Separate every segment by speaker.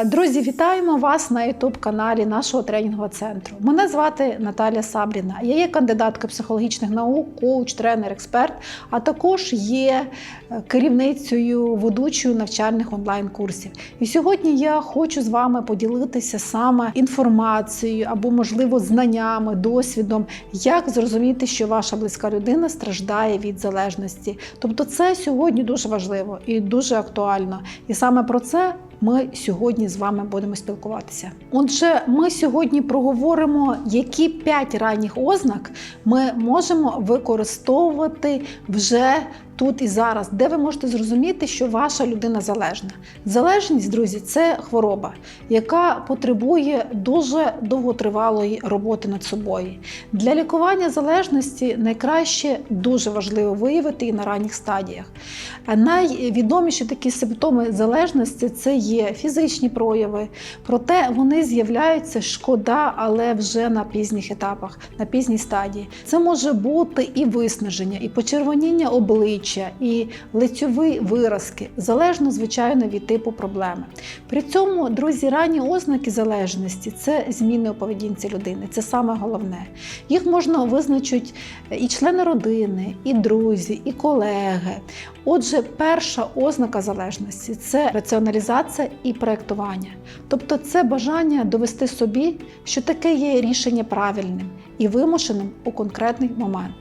Speaker 1: Е, Друзі, вітаємо вас на youtube каналі нашого тренінгового центру. Мене звати Наталя Сабріна. Я є кандидаткою психологічних наук, коуч, тренер, експерт, а також є е, керівницею ведучою навчальних онлайн-курсів. І сьогодні я хочу з вами поділитися саме інформацією або, можливо, знаннями, досвідом, як зрозуміти, що ваша близька людина страждає від залежності. Тобто, це сьогодні дуже важливо і дуже актуально. І саме про це ми сьогодні з вами будемо спілкуватися. Отже, ми сьогодні проговоримо, які п'ять ранніх ознак ми можемо використовувати вже тут і зараз, де ви можете зрозуміти, що ваша людина залежна. Залежність, друзі, це хвороба, яка потребує дуже довготривалої роботи над собою. Для лікування залежності найкраще дуже важливо виявити і на ранніх стадіях. Найвідоміші такі симптоми залежності це є фізичні прояви, проте вони з'являються шкода, але вже на пізніх етапах, на пізній стадії. Це може бути і виснаження, і почервоніння обличчя, і лицьові виразки, залежно, звичайно, від типу проблеми. При цьому, друзі, ранні ознаки залежності це зміни у поведінці людини. Це саме головне. Їх можна визначити і члени родини, і друзі, і колеги. Отже, перша ознака залежності це раціоналізація і проєктування. Тобто це бажання довести собі, що таке є рішення правильним і вимушеним у конкретний момент.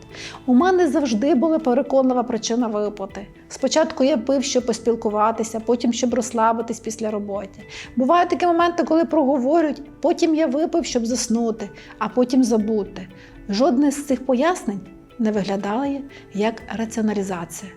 Speaker 1: У мене завжди була переконлива причина виплати. Спочатку я пив, щоб поспілкуватися, потім щоб розслабитись після роботи. Бувають такі моменти, коли проговорюють, потім я випив, щоб заснути, а потім забути. Жодне з цих пояснень не виглядає як раціоналізація.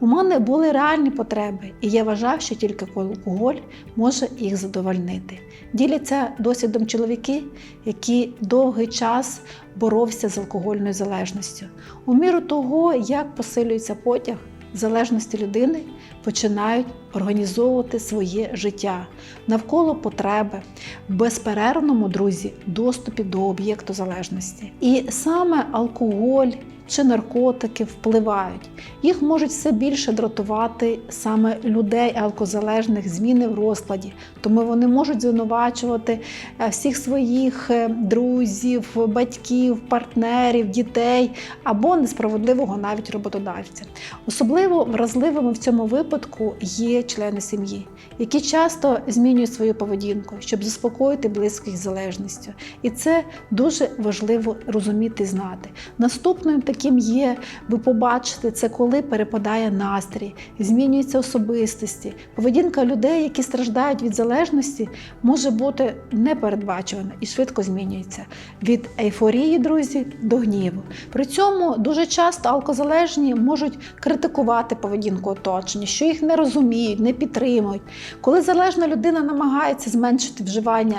Speaker 1: У мене були реальні потреби, і я вважав, що тільки алкоголь може їх задовольнити. Діляться досвідом чоловіки, які довгий час боровся з алкогольною залежністю. У міру того, як посилюється потяг, залежності людини починають організовувати своє життя навколо потреби, в безперервному друзі, доступі до об'єкту залежності. І саме алкоголь чи наркотики впливають. Їх можуть все більше дратувати саме людей алкозалежних, зміни в розкладі, тому вони можуть звинувачувати е, всіх своїх е, друзів, батьків, партнерів, дітей або несправедливого навіть роботодавця. Особливо вразливими в цьому випадку є члени сім'ї, які часто змінюють свою поведінку, щоб заспокоїти близьких залежністю. І це дуже важливо розуміти і знати. Наступним таким є, ви побачите, це коли перепадає настрій, змінюються особистості. Поведінка людей, які страждають від залежності, може бути непередбачувана і швидко змінюється від ейфорії, друзі, до гніву. При цьому дуже часто алкозалежні можуть критикувати поведінку оточення, що їх не розуміють, не підтримують. Коли залежна людина намагається зменшити вживання,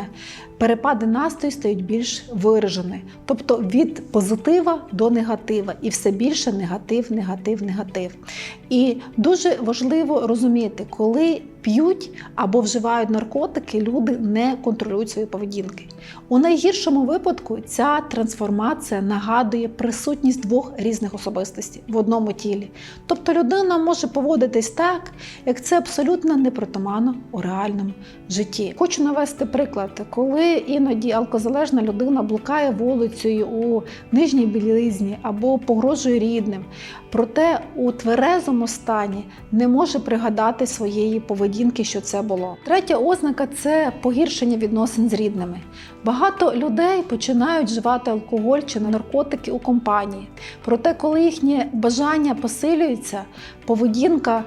Speaker 1: перепади настрою стають більш виражені, тобто від позитива до негатива, і все більше негатив, негатив, негатив. І дуже важливо розуміти, коли п'ють або вживають наркотики, люди не контролюють свої поведінки. У найгіршому випадку ця трансформація нагадує присутність двох різних особистостей в одному тілі. Тобто людина може поводитись так, як це абсолютно непритаманно у реальному житті. Хочу навести приклад, коли іноді алкозалежна людина блукає вулицею у нижній білизні або погрожує рідним, проте у тверезому стані не може пригадати своєї поведінки, що це було. Третя ознака це погіршення відносин з рідними. Багато людей починають вживати алкоголь чи наркотики у компанії. Проте, коли їхнє бажання посилюється, поведінка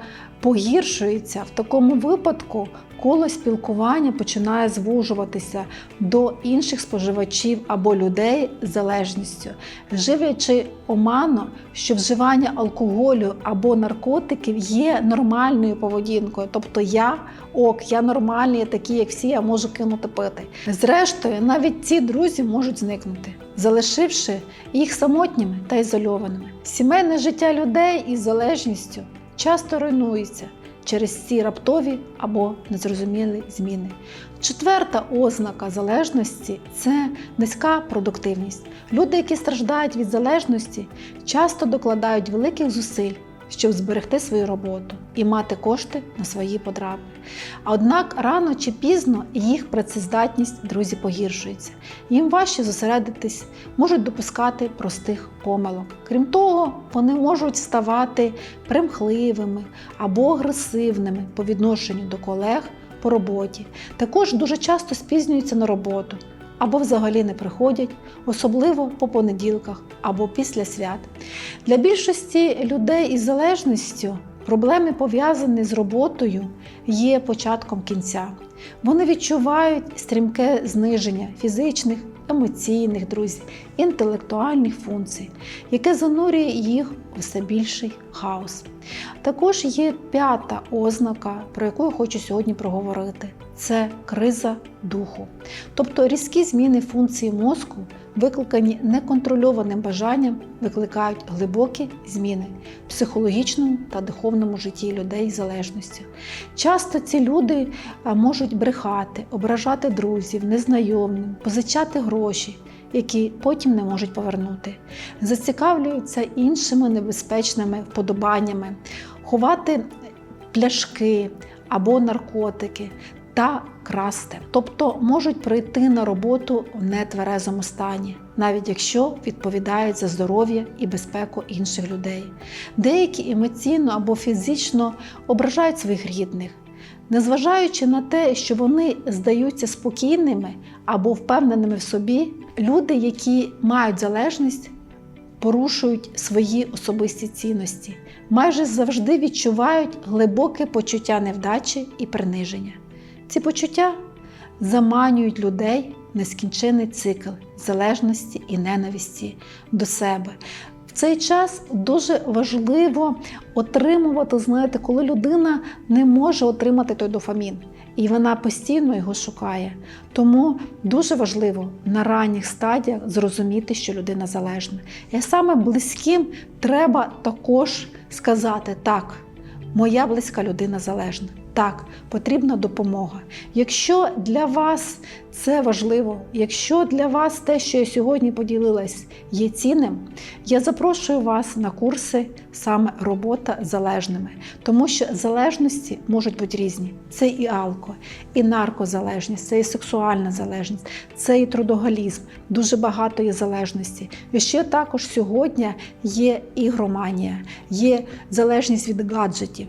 Speaker 1: погіршується. В такому випадку коло спілкування починає звужуватися до інших споживачів або людей з залежністю, живлячи оману, що вживання алкоголю або наркотиків є нормальною поведінкою. Тобто я ок, я нормальний, я такий, як всі, я можу кинути пити. Зрештою, навіть ці друзі можуть зникнути, залишивши їх самотніми та ізольованими. Сімейне життя людей із залежністю часто руйнується через ці раптові або незрозумілі зміни. Четверта ознака залежності це низька продуктивність. Люди, які страждають від залежності, часто докладають великих зусиль щоб зберегти свою роботу і мати кошти на свої потреби. Однак рано чи пізно їх працездатність друзі погіршується. Їм важче зосередитись, можуть допускати простих помилок. Крім того, вони можуть ставати примхливими або агресивними по відношенню до колег по роботі. Також дуже часто спізнюються на роботу або взагалі не приходять, особливо по понеділках або після свят. Для більшості людей із залежністю проблеми, пов'язані з роботою, є початком кінця. Вони відчувають стрімке зниження фізичних, емоційних друзів, інтелектуальних функцій, яке занурює їх все більший хаос. Також є п'ята ознака, про яку я хочу сьогодні проговорити: це криза духу. Тобто різкі зміни функції мозку, викликані неконтрольованим бажанням, викликають глибокі зміни в психологічному та духовному житті людей з залежністю. Часто ці люди можуть брехати, ображати друзів, незнайомим, позичати гроші, які потім не можуть повернути, зацікавлюються іншими небезпечними вподобаннями, ховати пляшки або наркотики та красти, тобто можуть прийти на роботу в нетверезому стані, навіть якщо відповідають за здоров'я і безпеку інших людей. Деякі емоційно або фізично ображають своїх рідних. Незважаючи на те, що вони здаються спокійними або впевненими в собі, люди, які мають залежність, порушують свої особисті цінності, майже завжди відчувають глибоке почуття невдачі і приниження. Ці почуття заманюють людей в нескінчений цикл залежності і ненависті до себе. Цей час дуже важливо отримувати, знаєте, коли людина не може отримати той дофамін, і вона постійно його шукає. Тому дуже важливо на ранніх стадіях зрозуміти, що людина залежна. І саме близьким треба також сказати так. Моя близька людина залежна. Так, потрібна допомога. Якщо для вас це важливо, якщо для вас те, що я сьогодні поділилась, є цінним, я запрошую вас на курси саме робота з залежними, тому що залежності можуть бути різні. Це і алко, і наркозалежність, це і сексуальна залежність, це і трудоголізм. Дуже багато є залежності. І ще також сьогодні є ігроманія, є залежність від гаджетів.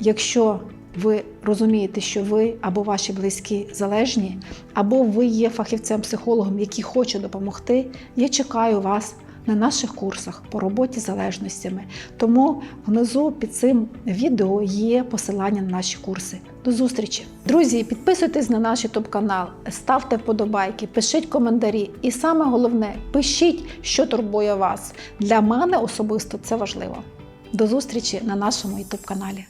Speaker 1: Якщо ви розумієте, що ви або ваші близькі залежні, або ви є фахівцем-психологом, який хоче допомогти, я чекаю вас на наших курсах по роботі з залежностями. Тому внизу під цим відео є посилання на наші курси. До зустрічі! Друзі, підписуйтесь на наш YouTube канал, ставте вподобайки, пишіть коментарі. І саме головне, пишіть, що турбує вас. Для мене особисто це важливо. До зустрічі на нашому YouTube каналі.